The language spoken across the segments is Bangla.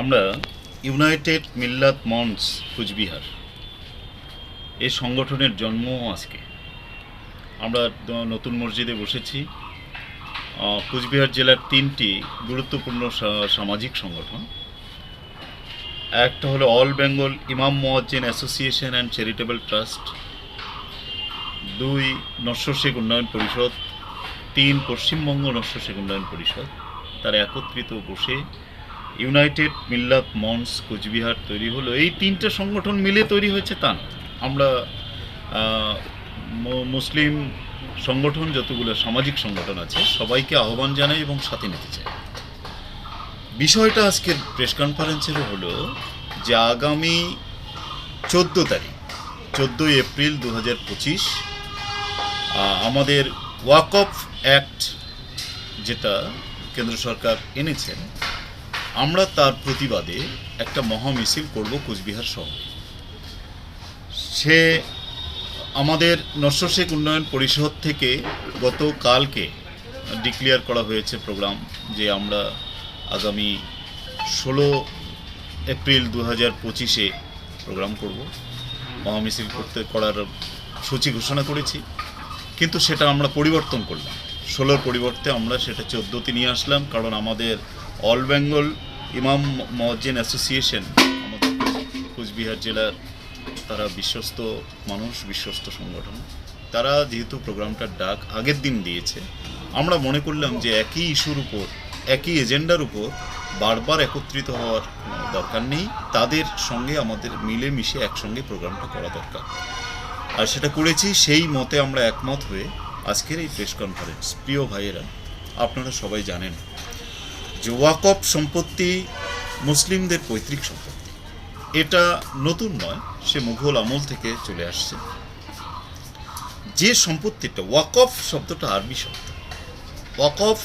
আমরা ইউনাইটেড মিল্লাত মঞ্চ কুচবিহার। এই সংগঠনের জন্ম আজকে। আমরা নতুন মসজিদে বসেছি। কুচবিহার জেলার তিনটি গুরুত্বপূর্ণ সামাজিক সংগঠন। একটা হলো all Bengal imam muezzin association and charitable trust. দুই, নশ্বর শেখ উন্নয়ন পরিষদ। তিন, পশ্চিমবঙ্গ নশ্বর শেখ উন্নয়ন পরিষদ। তারা একত্রিত বসে ইউনাইটেড মিল্লাত মঞ্চ কোচবিহার তৈরি হলো। এই তিনটে সংগঠন মিলে তৈরি হয়েছে তা আমরা মুসলিম সংগঠন যতগুলো সামাজিক সংগঠন আছে, সবাইকে আহ্বান জানাই এবং সাথে নিতে চাই। বিষয়টা আজকের প্রেস কনফারেন্সের হলো যে আগামী চোদ্দ তারিখ, চোদ্দোই এপ্রিল দু পঁচিশ আমাদের ওয়াকফ অ্যাক্ট যেটা কেন্দ্র সরকার এনেছেন আমরা তার প্রতিবাদে একটা মহা মিছিল করব কোচবিহার শহরে। সে আমাদের নশ্বর শেখ উন্নয়ন পরিষদ থেকে গতকালকে ডিক্লেয়ার করা হয়েছে প্রোগ্রাম যে আমরা আগামী ষোলো এপ্রিল দু হাজার পঁচিশে প্রোগ্রাম করব। মহামিছিল করতে করার সূচি ঘোষণা করেছি। কিন্তু সেটা আমরা পরিবর্তন করলাম। ষোলোর পরিবর্তে আমরা সেটা চোদ্দোতে নিয়ে আসলাম কারণ আমাদের অল বেঙ্গল ইমাম মজ্জিন অ্যাসোসিয়েশন আমাদের কোচবিহার জেলার তারা বিশ্বস্ত মানুষ, বিশ্বস্ত সংগঠন। তারা যেহেতু প্রোগ্রামটার ডাক আগের দিন দিয়েছে, আমরা মনে করলাম যে একই ইস্যুর উপর, একই এজেন্ডার উপর বারবার একত্রিত হওয়ার দরকার নেই। তাদের সঙ্গে আমাদের মিলেমিশে একসঙ্গে প্রোগ্রামটা করা দরকার। আর সেটা করেছি, সেই মতে আমরা একমত হয়ে আজকের এই প্রেস কনফারেন্স। প্রিয় ভাইয়েরা, আপনারা সবাই জানেন যে ওয়াকফ সম্পত্তি মুসলিমদের পৈতৃক সম্পত্তি। এটা নতুন নয়, সে মুঘল আমল থেকে চলে আসছে। যে সম্পত্তিটা ওয়াকফ শব্দটা আরবি শব্দ। ওয়াকফ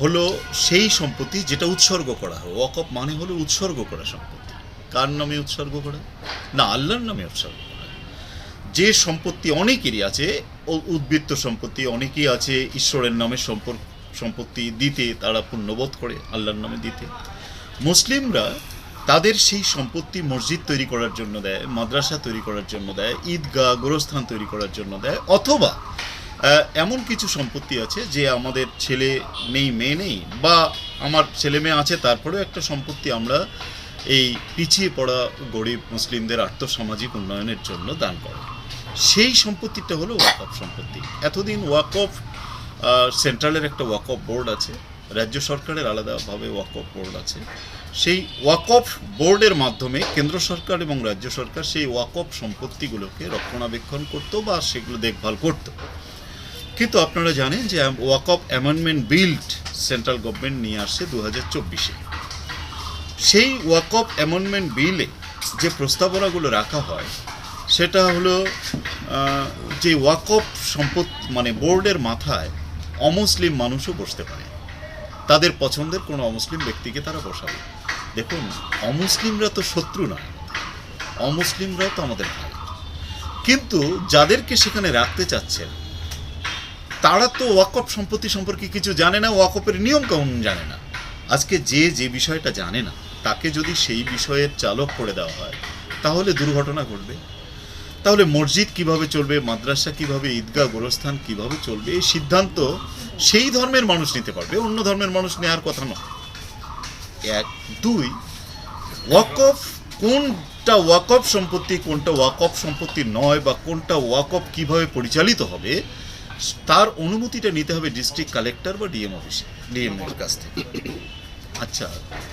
হলো সেই সম্পত্তি যেটা উৎসর্গ করা হয়। ওয়াকফ মানে হলো উৎসর্গ করা সম্পত্তি। কার নামে উৎসর্গ করা? না, আল্লাহর নামে উৎসর্গ করা। যে সম্পত্তি অনেকেরই আছে উদ্বৃত্ত সম্পত্তি, অনেকেই আছে ঈশ্বরের নামে সম্পর্ক সম্পত্তি দিতে তারা পুণ্যবোধ করে, আল্লাহর নামে দিতে। মুসলিমরা তাদের সেই সম্পত্তি মসজিদ তৈরি করার জন্য দেয়, মাদ্রাসা তৈরি করার জন্য দেয়, ঈদগাহ, গোরস্থান তৈরি করার জন্য দেয়, অথবা এমন কিছু সম্পত্তি আছে যে আমাদের ছেলে নেই, মেয়ে নেই, বা আমার ছেলে মেয়ে আছে, তারপরেও একটা সম্পত্তি আমরা এই পিছিয়ে পড়া গরিব মুসলিমদের আর্থসামাজিক উন্নয়নের জন্য দান করে। সেই সম্পত্তিটা হলো ওয়াকফ সম্পত্তি। এতদিন ওয়াকফ সেন্ট্রালের একটা ওয়াকফ বোর্ড আছে, রাজ্য সরকারের আলাদাভাবে ওয়াকফ বোর্ড আছে। সেই ওয়াকফ বোর্ডের মাধ্যমে কেন্দ্র সরকার এবং রাজ্য সরকার সেই ওয়াকফ সম্পত্তিগুলোকে রক্ষণাবেক্ষণ করতো বা সেগুলো দেখভাল করতো। কিন্তু আপনারা জানেন যে Waqf amendment bill central government নিয়ে আসছে দু হাজার চব্বিশে। সেই ওয়াকফ অ্যামেন্ডমেন্ট বিলে যে প্রস্তাবনাগুলো রাখা হয়, সেটা হলো যে ওয়াকফ সম্পদ মানে বোর্ডের মাথায় অমুসলিম মানুষও বসতে পারে। তাদের পছন্দের কোনো অমুসলিম ব্যক্তিকে তারা বসাবে। দেখুন, অমুসলিমরা তো শত্রু নয় অমুসলিমরাও তো আমাদের ভাই। কিন্তু যাদেরকে সেখানে রাখতে চাচ্ছেন, তারা তো ওয়াকফ সম্পত্তি সম্পর্কে কিছু জানে না, ওয়াকফের নিয়ম কানুন জানে না। আজকে যে যে বিষয়টা জানে না, তাকে যদি সেই বিষয়ের চালক করে দেওয়া হয়, তাহলে দুর্ঘটনা ঘটবে। তাহলে মসজিদ কীভাবে চলবে, মাদ্রাসা কীভাবে, ঈদগাহ গোরস্থান কীভাবে চলবে, এই সিদ্ধান্ত সেই ধর্মের মানুষ নিতে পারবে, অন্য ধর্মের মানুষ নেওয়ার কথা নয়। এক, দুই, ওয়াকফ, কোনটা ওয়াকফ সম্পত্তি, কোনটা ওয়াকফ সম্পত্তি নয় বা কোনটা ওয়াকফ কীভাবে পরিচালিত হবে, তার অনুমতিটা নিতে হবে ডিস্ট্রিক্ট কালেক্টর বা ডিএম অফিসে, ডিএম এর কাছ থেকে। আচ্ছা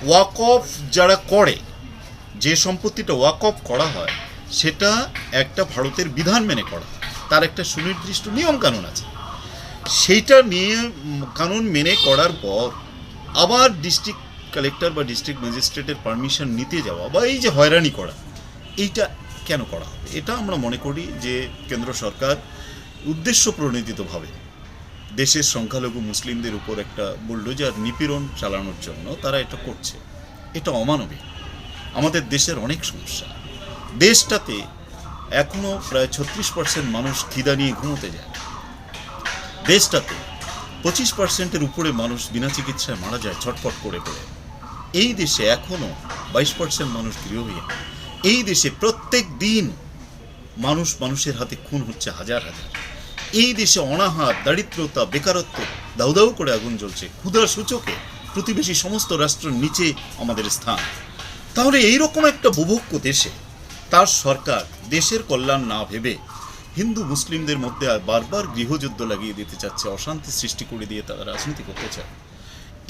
ওয়াকফ যারা করে, যে সম্পত্তিটা ওয়াকফ করা হয় সেটা একটা ভারতের বিধান মেনে করা। তার একটা সুনির্দিষ্ট নিয়ম কানুন আছে। সেইটা নিয়ে কানুন মেনে করার পর আবার ডিস্ট্রিক্ট কালেক্টর বা ডিস্ট্রিক্ট ম্যাজিস্ট্রেটের পারমিশন নিতে যাওয়া বা এই যে হয়রানি করা, এইটা কেন করা হবে? এটা আমরা মনে করি যে কেন্দ্র সরকার উদ্দেশ্য প্রণোদিতভাবে দেশের সংখ্যালঘু মুসলিমদের উপর একটা বুলডোজার নিপীড়ন চালানোর জন্য তারা এটা করছে। এটা অমানবিক। আমাদের দেশের অনেক সমস্যা। দেশটাতে এখনও প্রায় ছত্রিশ পার্সেন্ট মানুষ খিদা নিয়ে ঘুমোতে যায়। দেশটাতে পঁচিশ পার্সেন্টের উপরে মানুষ বিনা চিকিৎসায় মারা যায় ছটফট করে করে। এই দেশে এখনও বাইশ পার্সেন্ট মানুষ গৃহহীন। এই দেশে প্রত্যেক দিন মানুষ মানুষের হাতে খুন হচ্ছে হাজার হাজার। এই দেশে অনাহার, দারিদ্রতা, বেকারত্ব দাউ দাউ করে আগুন জ্বলছে। ক্ষুধার সূচকে প্রতিবেশী সমস্ত রাষ্ট্রের নিচে আমাদের স্থান। তাহলে এইরকম একটা বুভুক্ষ দেশে তার সরকার দেশের কল্যাণ না ভেবে হিন্দু মুসলিমদের মধ্যে আর বারবার গৃহযুদ্ধ লাগিয়ে দিতে চাচ্ছে, অশান্তি সৃষ্টি করে দিয়ে তারা রাজনীতি করতে চায়।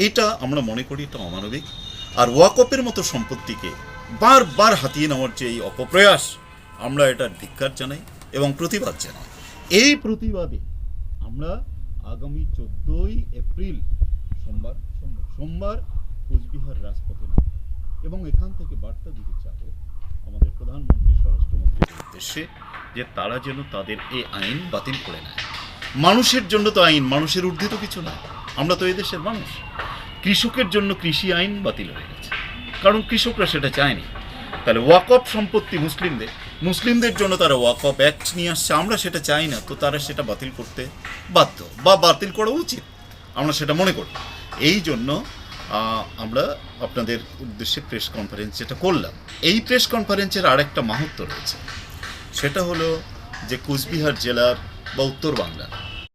এটা আমরা মনে করি এটা অমানবিক আর ওয়াকপের মতো সম্পত্তিকে বারবার হাতিয়ে নেওয়ার যে এই অপপ্রয়াস, আমরা এটার ধিক্কার জানাই এবং প্রতিবাদ জানাই। এই প্রতিবাদে আমরা আগামী চোদ্দোই এপ্রিল সোমবার সোমবার কোচবিহার রাজপথে নাম এবং এখান থেকে বার্তা দিতে চাব আমাদের প্রধানমন্ত্রী, স্বরাষ্ট্রমন্ত্রীর উদ্দেশ্যে যে তারা যেন তাদের এই আইন বাতিল করে নেয়। মানুষের জন্য তো আইন, মানুষের ঊর্ধ্বে তো কিছু নয় আমরা তো এদেশের মানুষ। কৃষকের জন্য কৃষি আইন বাতিল হয়ে গেছে। কারণ কৃষকরা সেটা চায়নি। তাহলে ওয়াকফ সম্পত্তি মুসলিমদের। মুসলিমদের জন্য তারা ওয়াকফ অ্যাক্ট নিয়ে আসছে। আমরা সেটা চাই না। তো তারা সেটা বাতিল করতে বাধ্য বা বাতিল করা উচিত। আমরা সেটা মনে করি। এই জন্য আমরা আপনাদের উদ্দেশ্যে প্রেস কনফারেন্স যেটা করলাম। এই প্রেস কনফারেন্সের আরেকটা মাহাত্ম রয়েছে। সেটা হলো যে কুচবিহার জেলার বা উত্তর বাংলার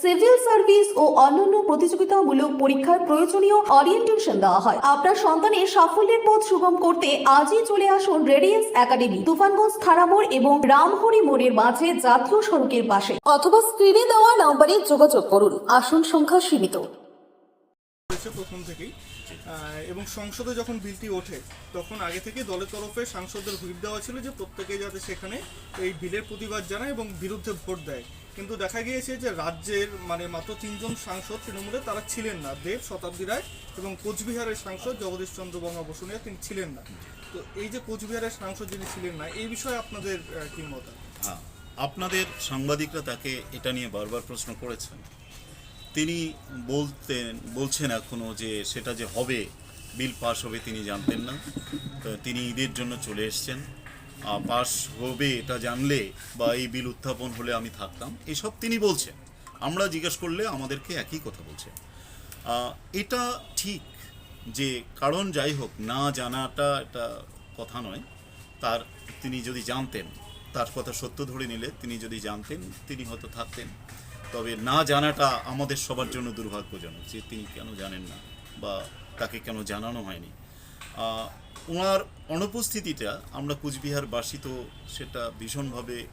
সিভিল সার্ভিস ও অন্যান্য প্রতিযোগিতামূলক পরীক্ষার প্রয়োজনীয় অরিয়েন্টেশন দেওয়া হয়। আপনার সন্তানের সাফল্যের পথ সুগম করতে আজই চলে আসুন রেডিয়েন্স একাডেমি তুফানগঞ্জ থানামোড় এবং রামহরি মোড়ের মাঝে জাতীয় সড়কের পাশে। অথবা স্ক্রিনে দেওয়া নম্বরে যোগাযোগ করুন। আসন সংখ্যা সীমিত। প্রথম থেকেই। এবং সংসদে যখন বিলটি ওঠে, তখন আগে থেকে দলের তরফে সাংসদদের হুইপ দেওয়া ছিল যে প্রত্যেকে যাতে সেখানে এই বিলের প্রতিবাদ জানায় এবং বিরুদ্ধে ভোট দেয়। কিন্তু দেখা গিয়েছে যে রাজ্যের মানে মাত্র তিনজন সাংসদ তৃণমূলে তারা ছিলেন না। দেব শতাব্দী রায় এবং কোচবিহারের সাংসদ জগদীশ চন্দ্র বর্মা বসুনিয়া তিনি ছিলেন না। তো এই যে কোচবিহারের সাংসদ যিনি ছিলেন না, এই বিষয়ে আপনাদের কি মত হ্যাঁ আপনাদের সাংবাদিকরা তাকে এটা নিয়ে বারবার প্রশ্ন করেছেন। তিনি বলতেন, বলছেন এখনও যে সেটা যে হবে, বিল পাস হবে তিনি জানতেন না। তিনি ঈদের জন্য চলে এসছেন। পাস হবে এটা জানলে বা এই বিল উত্থাপন হলে আমি থাকতাম। এসব তিনি বলছেন। আমরা জিজ্ঞেস করলে আমাদেরকে একই কথা বলছে এটা ঠিক যে কারণ যাই হোক, না জানাটা এটা কথা নয়। তার তিনি যদি জানতেন, তার কথা সত্য ধরে নিলে তিনি যদি জানতেন, তিনি হয়তো থাকতেন। তবে না জানাটা আমাদের সবার জন্য দুর্ভাগ্যজনক যে তিনি কেন জানেন না বা তাকে কেন জানানো হয়নি। ওনার অনুপস্থিতিটা আমরা কুচবিহারবাসী তো সেটা ভীষণভাবে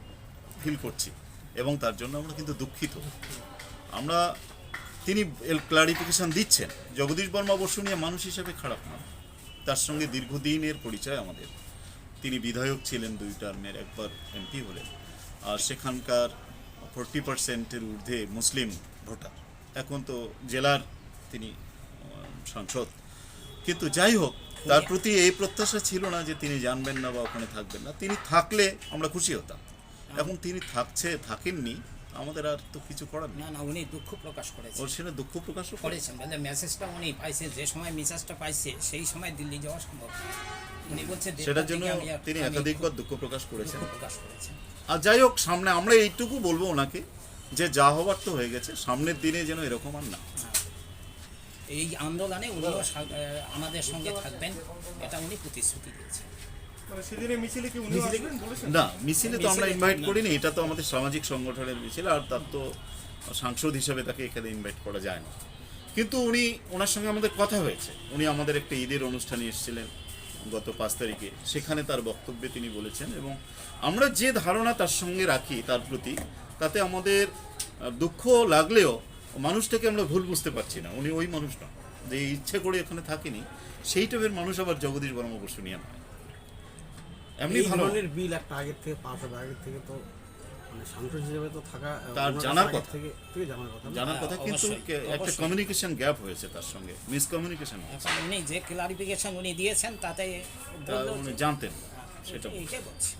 ফিল করছি এবং তার জন্য আমরা কিন্তু দুঃখিত। আমরা, তিনি ক্লারিফিকেশন দিচ্ছেন, জগদীশ বর্মা বসু নিয়ে মানুষ হিসেবে খারাপ না। তার সঙ্গে দীর্ঘদিনের পরিচয় আমাদের। তিনি বিধায়ক ছিলেন দুই টার্মের একবার এমপি হলেন। আর সেখানকার ফোরটি পার্সেন্টের ঊর্ধ্বে মুসলিম ভোটার। এখন তো জেলার তিনি সাংসদ। কিন্তু যাই হোক তার প্রতি এই প্রত্যাশা ছিল না যে তিনি জানবেন না বা ওখানে থাকবেন না। তিনি থাকলে আমরা খুশি হতাম। এখন তিনি থাকছে থাকেননি আমাদের আর তো কিছু করার না না উনি দুঃখ প্রকাশ করেছেন। ওর সেটা দুঃখ প্রকাশও করে করেছেন। বলে মেসেজটা উনি পাইছে যে সময় মেসেজটা পাইছে সেই সময় দিল্লি যাওয়া সম্ভব। উনি বলছে সেটার জন্য তিনি একাধিকবার দুঃখ প্রকাশ করেছেন। প্রকাশ করেছেন। আর যাই হোক সামনে আমরা এইটুকু বলব ওনাকে যে যা হবার তো হয়ে গেছে সামনের দিনে যেন এরকম আর না। হয়। এই আন্দোলনে উনিও আমাদের সঙ্গে থাকবেন। এটা উনি প্রতিশ্রুতি দিয়েছেন। মানে মিছিলে কি উনিও আসবেন বলেছেন? না মিছিলে তো আমরা ইনভাইট না। করিনি এটা তো আমাদের সামাজিক সংগঠনের মিছিল আর তার তো সাংসদ হিসেবে তাকে এখানে ইনভাইট করা যায় না কিন্তু উনি ওনার সঙ্গে আমাদের কথা হয়েছে। উনি আমাদের একটা ঈদের অনুষ্ঠানে এসেছিলেন গত পাঁচ তারিখে। সেখানে তার বক্তব্যে তিনি বলেছেন এবং আমরা যে ধারণা তার সঙ্গে রাখি তার প্রতি তাতে আমাদের দুঃখ লাগলেও মানুষটাকে আমরা ভুল বুঝতে পারছি না উনি ওই মানুষ না যে ইচ্ছে করে এখানে থাকেনি সেই টাইপের মানুষ আবার জগদীশ বর্মা বসুনিয়া নয়। এমনি ভালো। ধরনের বিল একটা আগের থেকে পাস হবে আগের থেকে তো মানে তো থাকা তার জানার কথা। থেকে থেকে জানার কথা জানার কথা হ্যাঁ, কিন্তু একটা কমিউনিকেশন গ্যাপ হয়েছে তার সঙ্গে মিসকমিউনিকেশন এখন উনি যে ক্লারিফিকেশন উনি দিয়েছেন তাতে উনি জানতেন সেটা এইটাই বলছি।